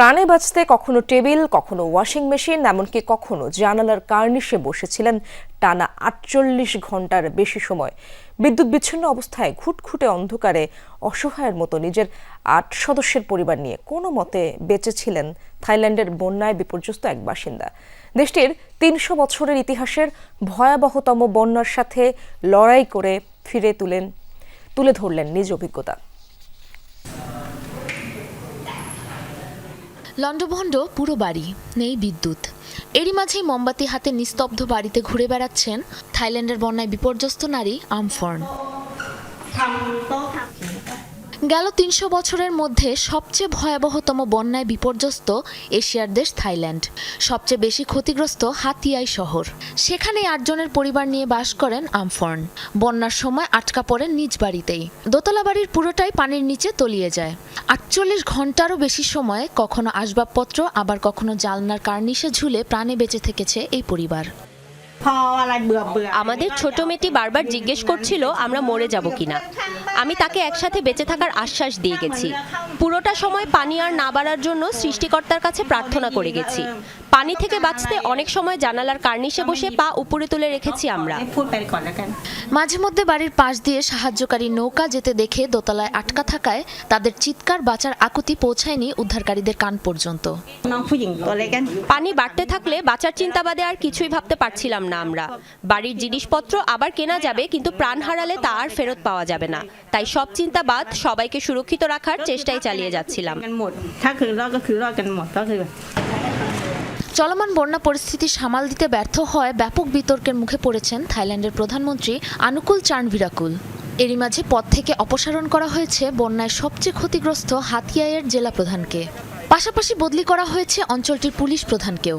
প্রাণে বাঁচতে কখনো টেবিল, কখনো ওয়াশিং মেশিন, এমনকি কখনো জানালার কার্নিশে বসেছিলেন টানা আটচল্লিশ ঘণ্টার বেশি সময়। বিদ্যুৎ বিচ্ছিন্ন অবস্থায় ঘুটঘুটে অন্ধকারে অসহায়ের মতো নিজের আট সদস্যের পরিবার নিয়ে কোনো মতে বেঁচেছিলেন থাইল্যান্ডের বন্যায় বিপর্যস্ত এক বাসিন্দা। দেশটির তিনশো বছরের ইতিহাসের ভয়াবহতম বন্যার সাথে লড়াই করে ফিরে তুলেন, তুলে ধরলেন নিজ অভিজ্ঞতা। লণ্ডভণ্ড পুরো বাড়ি, নেই বিদ্যুৎ। এরই মাঝেই মোমবাতি হাতে নিস্তব্ধ বাড়িতে ঘুরে বেড়াচ্ছেন থাইল্যান্ডের বন্যায় বিপর্যস্ত নারী আমফর্ন। গেল তিনশো বছরের মধ্যে সবচেয়ে ভয়াবহতম বন্যায় বিপর্যস্ত এশিয়ার দেশ থাইল্যান্ড। সবচেয়ে বেশি ক্ষতিগ্রস্ত হাতিয়াই শহর। সেখানে আটজনের পরিবার নিয়ে বাস করেন আমফর্ন। বন্যার সময় আটকা পড়েন নিজ বাড়িতেই। দোতলা বাড়ির পুরোটাই পানির নিচে তলিয়ে যায়। আটচল্লিশ ঘন্টারও বেশি সময়ে কখনো আসবাবপত্র, আবার কখনো জালনার কার্নিশে ঝুলে প্রাণে বেঁচে থেকেছে এই পরিবার। আমাদের ছোট মেয়েটি বারবার জিজ্ঞেস করছিল আমরা মরে যাব কিনা আমি তাকে একসাথে বেঁচে থাকার আশ্বাস দিয়ে গেছি পুরোটা সময় পানি আর না বাড়ার জন্য সৃষ্টিকর্তার কাছে প্রার্থনা করে গেছি পানি থেকে বাঁচতে অনেক সময় জানালার কার্নিশে বসে পা উপরে তুলে রেখেছি আমরা মাঝে মধ্যে বাড়ির পাশ দিয়ে সাহায্যকারী নৌকা যেতে দেখে দোতলায় আটকা থাকায় তাদের চিৎকার বাঁচার আকুতি পৌঁছায়নি উদ্ধারকারীদের কান পর্যন্ত পানি বাড়তে থাকলে বাঁচার চিন্তাবাদে আর কিছুই ভাবতে পারছিলাম না আমরা বাড়ির জিনিসপত্র আবার কেনা যাবে, কিন্তু প্রাণ হারালে তা আর ফেরত পাওয়া যাবে না। তাই সব চিন্তা বাদ সবাইকে সুরক্ষিত রাখার চেষ্টাই চালিয়ে যাচ্ছিলাম। চলমান বন্যা পরিস্থিতি সামাল দিতে ব্যর্থ হয় ব্যাপক বিতর্কের মুখে পড়েছেন থাইল্যান্ডের প্রধানমন্ত্রী আনুকুল বিরাকুল এরই মাঝে পদ থেকে অপসারণ করা হয়েছে বন্যায় সবচেয়ে ক্ষতিগ্রস্ত হাতিয়ায়ের জেলা প্রধানকে। পাশাপাশি বদলি করা হয়েছে অঞ্চলটির পুলিশ প্রধানকেও।